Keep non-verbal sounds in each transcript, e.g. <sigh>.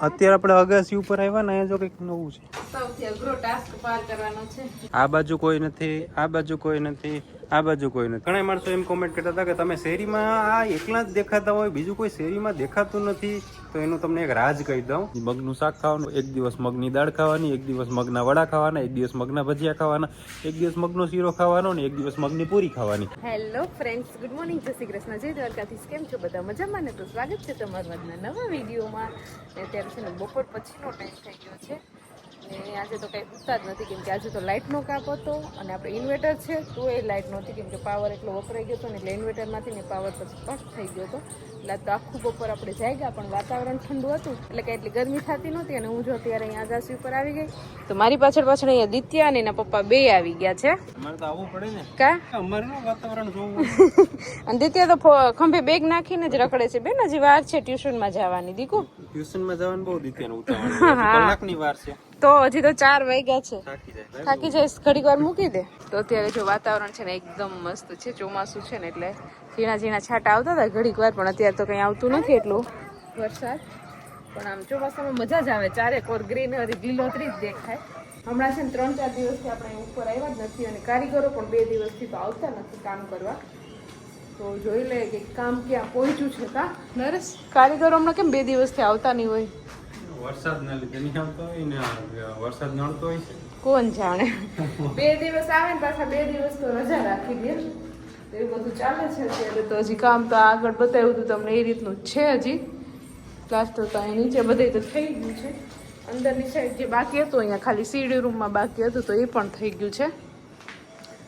અત્યારે આપણે અગાસી ઉપર આવ્યા ને અહીંયા જો કંઈક નવું છે. સૌથી અઘરો ટાસ્ક પાર કરવાનો છે. આ બાજુ કોઈ નથી આ બાજુ કોઈ નથી. આ બાજુ કોઈ નથી. ઘણા માણસો એમ કોમેન્ટ કરતા હતા કે તમે શેરીમાં આ એકલા જ દેખાતા હોય બીજું કોઈ શેરીમાં દેખાતું નથી તો એનું તમને એક રાજ કહી દઉં. મગનું શાક ખાવાનું એક દિવસ મગની દાળ ખાવાની એક દિવસ મગના વડા ખાવાના એક દિવસ મગના ભજીયા ખાવાના એક દિવસ મગનો શીરો ખાવાનો ને એક દિવસ મગની પૂરી ખાવાની. હેલો ફ્રેન્ડ્સ ગુડ મોર્નિંગ જય શ્રી કૃષ્ણ. જય દ્વારકાથી કેમ છો બધા? મજામાં ને? તો સ્વાગત છે તમારા નવા વિડીયોમાં. અત્યારે છે ને બપોર પછીનો ટાઈમ થઈ ગયો છે. ને આજે તો કંઈ ઉઠતા જ નથી કેમ કે આજે તો લાઇટનો કાપ હતો અને આપણે ઇન્વર્ટર છે તો એ લાઇટ નહોતી કેમ કે પાવર એટલો વપરાઈ ગયો હતો ને એટલે ઇન્વર્ટરમાંથી ને પાવર પછી કટ થઈ ગયો હતો. એટલે તો આખું બપોર આપણે જાય ગયા પણ વાતાવરણ ઠંડુ હતું એટલે કે એટલી ગરમી થતી નહોતી અને હું જો અત્યારે અહીંયા આગાસી ઉપર આવી ગઈ તો મારી પાછળ પાછળ અહીંયા દિત્યા અને એના પપ્પા બે આવી ગયા છે. અમારે તો આવવું પડે ને. કા? અમારે વાતાવરણ જોવું <laughs> અને દિત્યા તો ખંભે બેગ નાખીને જ રખડે છે બેન હજી વાર છે ટ્યુશનમાં જવાની દીકુ? ટ્યુશનમાં જવાનું બહુ દિત્યાનું ઉતાવળ. <laughs> કલાકની વાર છે. તો હજી તો ચાર વાગ્યા છે. થાકી જઈશ ઘડીક વાર મૂકી દે. તો અત્યારે જો વાતાવરણ છે ને એકદમ મસ્ત છે ચોમાસું છે ને એટલે ઝીણા ઝીણા છાંટા આવતા હતા ઘડીક વાર પણ અત્યારે તો કંઈ આવતું નથી એટલું. વરસાદ? પણ આમ ચોમાસામાં મજા જ આવે ચારેક ઓર ગ્રીનરી લીલોતરી જ દેખાય. હમણાં છે ને ત્રણ ચાર દિવસથી આપણે ઉપર આવ્યા જ નથી અને કારીગરો પણ બે દિવસથી તો આવતા નથી કામ કરવા. તો જોઈ લે કે કામ ક્યાં પહોંચ્યું છે કા? નરેશ કારીગરો હમણાં કેમ બે દિવસથી આવતા નહીં હોય? વરસાદ લીધે નહીં આવતો હોય ને વરસાદ નડતો હોય છે. કોણ જાણે? બે દિવસ આવે ને પાછા બે દિવસ તો રજા રાખી દે. તો એવું બધું ચાલે છે તો હજી કામ તો આગળ બતાવ્યું હતું તમને એ રીતનું જ છે હજી. પ્લાસ્ટર તો અહીં નીચે બધે તો થઈ ગયું છે. અંદરની સાઈડ જે બાકી હતું અહીંયા ખાલી સીડી રૂમમાં બાકી હતું તો એ પણ થઈ ગયું છે.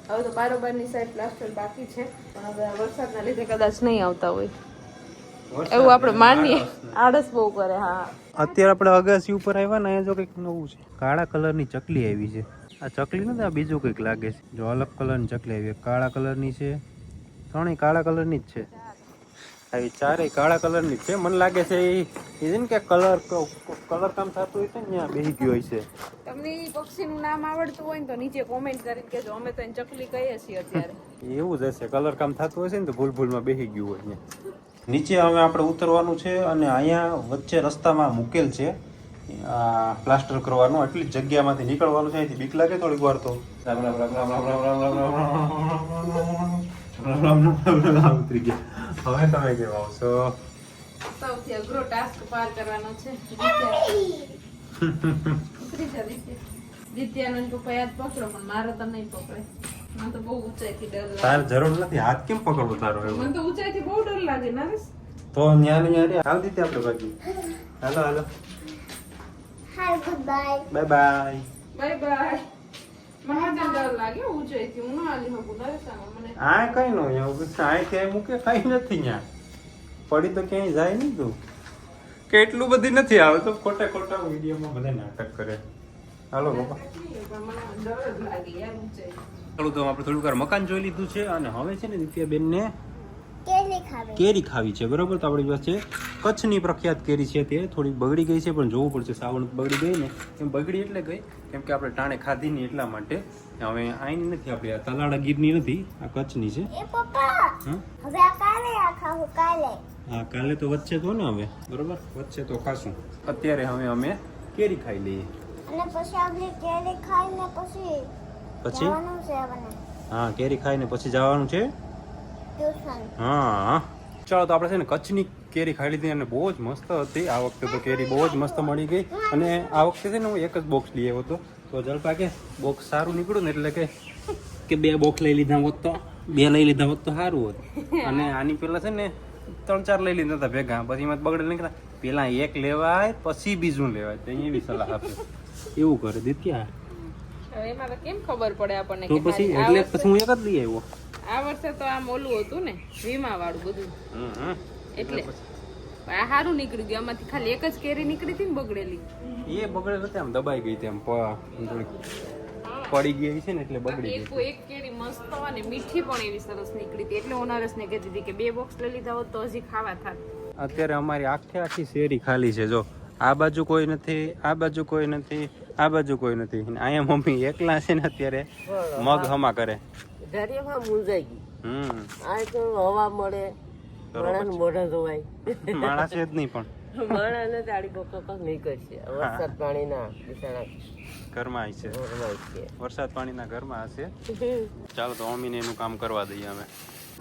હવે તો બારોબારની સાઈડ પ્લાસ્ટર બાકી છે. પણ હવે વરસાદના લીધે કદાચ નહીં આવતા હોય. એવું આપણે માનીએ. આળસ બહુ કરે હા. અત્યારે આપણે અગાસી ઉપર આવ્યા ને અહીંયા જો કંઈક નવું છે. કાળા કલરની ચકલી આવી છે. આ ચકલી નથી આ બીજું કંઈક લાગે છે. જો અલગ કલરની ચકલી આવી. છે. કાળા કલરની છે ત્રણેય કાળા કલરની જ છે. આવી ચારેય કાળા કલરની જ છે. મને લાગે છે એ છે ને કે કલર કલર કામ થતું હોય છે ને ત્યાં બેસી ગયો હોય છે. તમને એ પક્ષીનું નામ આવડતું હોય ને તો નીચે કોમેન્ટ કરીને કહેજો. અમે તો ચકલી કહીએ છીએ અત્યારે. એવું જ હશે. કલર કામ થતું હશે ને તો ભૂલ ભૂલમાં બેસી ગયું હોય અહીંયા નીચે હવે આપણે ઉતરવાનું છે અને અહીંયા વચ્ચે રસ્તામાં મૂકેલ છે. આ પ્લાસ્ટર કરવાનું એટલી જગ્યામાંથી નીકળવાનું છે. અહીંથી બીક લાગે થોડીક વાર તો. હવે તમે કેવા આવશો? <laughs> મારો તો નહીં પકડે. મને તો બહુ ઊંચાઈથી ડર લાગે. તારે જરૂર નથી. હાથ કેમ પકડવો તારો એવો? મને તો ઊંચાઈથી બહુ ડર લાગે નરેશ. તો ન્યા ને ન્યા રે. હાલ દીધી આપણે બાકી હાલો હાલો. બાય બાય બાય બાય મને તો ડર લાગે ઊંચાઈથી. હું ના હાલી શકું નરેશ મને. આ કઈ નો અહીંયા આ ક્યાંય મૂકે કઈ નથી ત્યાં પડી તો ક્યાંય જાય નહીં તું. કેટલું બધી નથી આવે તો ખોટા ખોટા વિડીયોમાં બધા નાટક કરે. હાલો બાપા ચાલો તો આપણે થોડીક વાર મકાન જોઈ લીધું છે અને હવે છે ને દિત્યાબેન બેનને કેરી ખાવી છે બરોબર? તો આપણી પાસે કચ્છની પ્રખ્યાત કેરી છે તે થોડી બગડી ગઈ છે પણ જોવું પડશે સાવણ બગડી ગઈ ને એમ બગડી એટલે ગઈ કેમ કે આપણે ટાણે ખાધી નહીં એટલા માટે હવે આઈની નથી આપણી આ તલાડા ગીરની નથી આ કચ્છની છે. એ પપ્પા હા? હવે આ કાલે આ ખાવું કાલે. હા કાલે તો વચ્ચે તો ને હવે બરોબર? વચ્ચે તો ખાશું. અત્યારે હવે અમે કેરી ખાઈ લઈએ. અને પછી આપણે કેરી ખાઈને પછી પછી? જવાનું છે આપણે. હા કેરી ખાઈને પછી જવાનું છે? ટ્યુશન. હા. ચાલો તો આપણે છે ને કચ્છની કેરી ખાઈ લીધી અને બહુ જ મસ્ત હતી. આ વખતે તો કેરી બહુ જ મસ્ત મળી ગઈ. અને આ વખતે છે ને હું એક જ બોક્સ લઈ આવ્યો હતો. તો જલપા કે બોક્સ સારું નીકળ્યું ને એટલે કે કે બે બોક્સ લઈ લીધા હોત તો બે લઈ લીધા હોત તો સારું હોત. અને આની પહેલાં છે ને ત્રણ ચાર લઈ લીધા હતા ભેગા. પછી એમાં બગડે નીકળ્યા. પેલા એક લેવાય પછી બીજું લેવાય. તો બી સલાહ આપે. એવું કરે દિત્યા? એમાં તો કેમ ખબર પડે આપણને તો પછી એટલે પછી હું એક જ લઈ આવ્યો. આ વર્ષે તો આમ ઓલું હતું ને વીમા વાળું બધું. એટલે આ સારું નીકળી ગયું આમાંથી ખાલી એક જ કેરી નીકળી હતી ને બગડેલી. એ બગડે નથી આમ દબાઈ ગઈ થોડીક પડી ગઈ છે ને એટલે બગડી ગઈ એક કેરી મસ્ત અને મીઠી પણ એવી સરસ નીકળી હતી. એટલે હું નરેશને કહેતી હતી કે બે બોક્સ લઈ લીધા હોત તો હજી ખાવા થાત. અત્યારે અમારી આખે આખી શેરી ખાલી છે જો. આ બાજુ કોઈ નથી આ બાજુ કોઈ નથી. આ બાજુ કોઈ નથી. અહીંયા મમ્મી એકલા છે ને અત્યારે મગ હમા કરે. દરિયામાં મુંજાઈ ગઈ. હમ. આ તો હવા મળે માણસ મોઢા ધોવાય. માણસ જ નહીં પણ. માણસને તાળી કોક કોક નહીં કરશે. વરસાદ પાણીના બિચારા ઘરમાં છે. વરસાદ પાણીના ઘરમાં હશે ચાલો તો અમીને એનું કામ કરવા દઈએ અમે.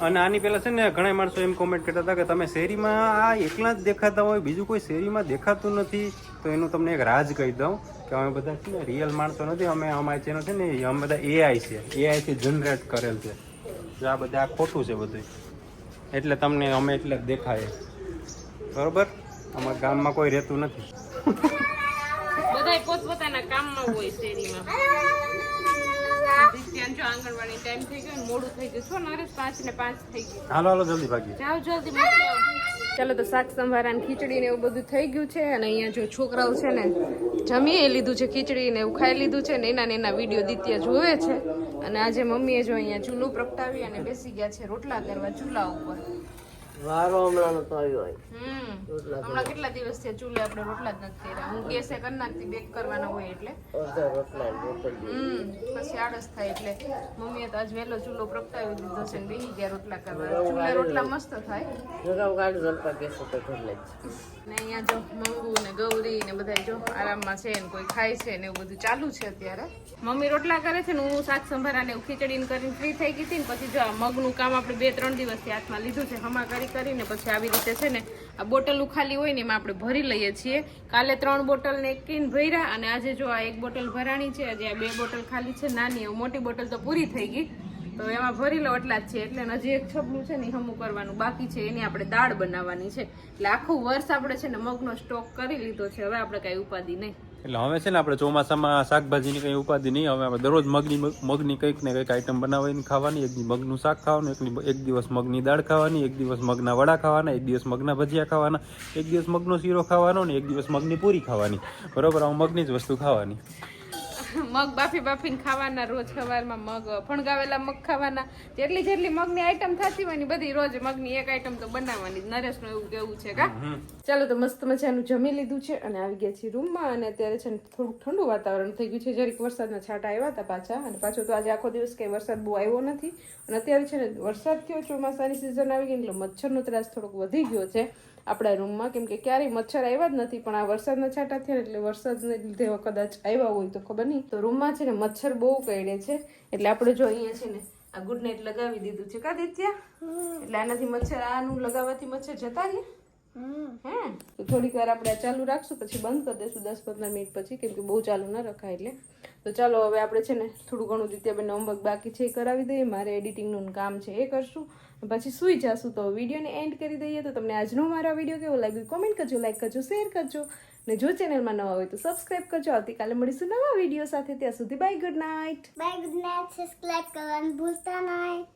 અને આની પહેલાં છે ને ઘણા માણસો એમ કોમેન્ટ કરતા હતા કે તમે શેરીમાં આ એકલા જ દેખાતા હોય, બીજું કોઈ શેરીમાં દેખાતું નથી. તો એનું તમને એક રાજ કહી દઉં કે અમે બધા છે ને રિયલ માણસો નથી. અમે, અમારી ચેનલ છે ને અમે બધા એઆઈ છે. એઆઈ થી જનરેટ કરેલ છે. જો આ બધા ખોટું છે બધું એટલે તમને અમે એટલે જ દેખાય. બરોબર? અમારા ગામમાં કોઈ રહેતું નથી. બધા પોતપોતાના કામમાં હોય શેરીમાં. આંગણવાડી ટાઈમ થઈ ગયો મોડું થઈ ગયું. છો નરેશ? પાંચ ને પાંચ થઈ ગયું હાલો હાલો જલ્દી ભાગી જાઓ જલ્દી ચાલો તો શાક સંભારા ને ખીચડી ને એવું બધું થઈ ગયું છે અને અહીંયા જો છોકરાઓ છે ને જમીએ લીધું છે ખીચડી ને એવું ખાઈ લીધું છે ને એના એના વીડિયો દિત્ય જોવે છે. અને આજે મમ્મીએ જો અહીંયા ચૂલું પ્રગટાવી અને બેસી ગયા છે રોટલા કરવા ચૂલા ઉપર. વારો હમણાં નતો આવ્યો હોય. રોટલા હમણાં કેટલા દિવસ થયા? ચૂલે આપણે રોટલા જ નથી કર્યા. હું ગેસે કરી નાખતી બેક કરવાના હોય એટલે. રોટલા રોટલી. પછી આળસ થાય એટલે મમ્મીએ તો આજ વહેલો ચૂલો પ્રગટાવી દીધો છે ને બેસી ગયા રોટલા કરવા. ચૂલે રોટલા મસ્ત થાય. જગાવ ગાડી જલપા ગેસ ઉપર ઘર જ ને અહીંયા જો મંગુ ને ગૌરી ને બધા જો આરામમાં છે ને કોઈ ખાય છે ને એવું બધું ચાલુ છે અત્યારે. મમ્મી રોટલા કરે છે ને હું શાક સંભારા ને ખીચડીને ખીચડી ને કરીને ફ્રી થઈ ગઈ હતી ને પછી જો આ મગનું કામ આપણે બે ત્રણ દિવસથી હાથમાં લીધું છે હમા કરી કરીને પછી આવી રીતે છે ને આ બોટલ ખાલી હોય ને એમાં આપણે ભરી લઈએ છીએ. કાલે ત્રણ બોટલ ને એક કિન ભર્યા અને આજે જો આ એક બોટલ ભરાણી છે, આજે આ બે બોટલ ખાલી છે, નાની મોટી બોટલ તો પૂરી થઈ ગઈ. તો એમાં ભરી લો એટલા જ છે, એટલે હજી એક છબલું છે ને એ હમું કરવાનું બાકી છે, એની આપણે દાળ બનાવવાની છે. એટલે આખું વર્ષ આપણે છે ને મગનો સ્ટોક કરી લીધો છે, હવે આપણે કાંઈ ઉપાધિ નહીં. એટલે હવે છે ને આપણે ચોમાસામાં શાકભાજીની કંઈ ઉપાધિ નહીં, હવે આપણે દરરોજ મગની મગની કંઈક ને કંઈક આઈટમ બનાવીને ખાવાની એક દિવસ મગનું શાક ખાવાનું એક એક દિવસ મગની દાળ ખાવાની, એક દિવસ મગના વડા ખાવાના, એક દિવસ મગના ભજીયા ખાવાના, એક દિવસ મગનો શીરો ખાવાનો ને એક દિવસ મગની પૂરી ખાવાની. બરોબર? આ મગની જ વસ્તુ ખાવાની. મગ બાફી બાફીને ખાવાના રોજ સવારમાં મગ ફણગાવેલા મગ ખાવાના. જેટલી જેટલી મગની આઈટમ થતી હોય ને બધી રોજ મગની એક આઈટમ તો બનાવવાની. નરેશનું એવું કેવું છે કા? ચાલો તો મસ્ત મજાનું જમી લીધું છે અને આવી ગયા છીએ રૂમમાં અને અત્યારે છે ને થોડુંક ઠંડુ વાતાવરણ થઈ ગયું છે. જરીક વરસાદના છાંટા આવ્યા હતા પાછા અને પાછો તો આજે આખો દિવસ કંઈ વરસાદ બહુ આવ્યો નથી. અને અત્યારે છે ને વરસાદ થયો ચોમાસાની સિઝન આવી ગઈ એટલે મચ્છરનો ત્રાસ થોડોક વધી ગયો છે. આપણા રૂમમાં કેમ કે ક્યારેય મચ્છર આવ્યા જ નથી પણ આ વરસાદના છાંટા થયા એટલે વરસાદને લીધે કદાચ આવ્યા હોય તો ખબર નહીં. તો રૂમમાં છે ને મચ્છર બહુ કરડે છે એટલે આપણે જો અહીંયા છે ને આ ગુડ નાઇટ લગાવી દીધું છે. કા દિત્યા? એટલે આનાથી મચ્છર આનું લગાવવાથી મચ્છર જતા રહ્યા હે તો થોડીક વાર આપણે ચાલુ રાખશું પછી બંધ કરી દઈશું દસ પંદર મિનિટ પછી કેમ કે બહુ ચાલુ ન રખાય એટલે. તો ચાલો હવે આપણે છે ને થોડું ઘણું દિત્યાબેન હોમવર્ક બાકી છે એ કરાવી દઈએ. મારે એડિટિંગનું કામ છે એ કરશું. પછી સૂઈ જશું તો વિડીયોને એન્ડ કરી દઈએ. તો તમને આજનો મારો વીડિયો કેવો લાગ્યો કોમેન્ટ કરજો લાઈક કરજો શેર કરજો. ને જો ચેનલમાં નવા હોય તો સબસ્ક્રાઈબ કરજો. આવતીકાલે મળીશું નવા વીડિયો સાથે. ત્યાં સુધી bye good night bye good night subscribe કરવાનું ભૂલતા નહીં.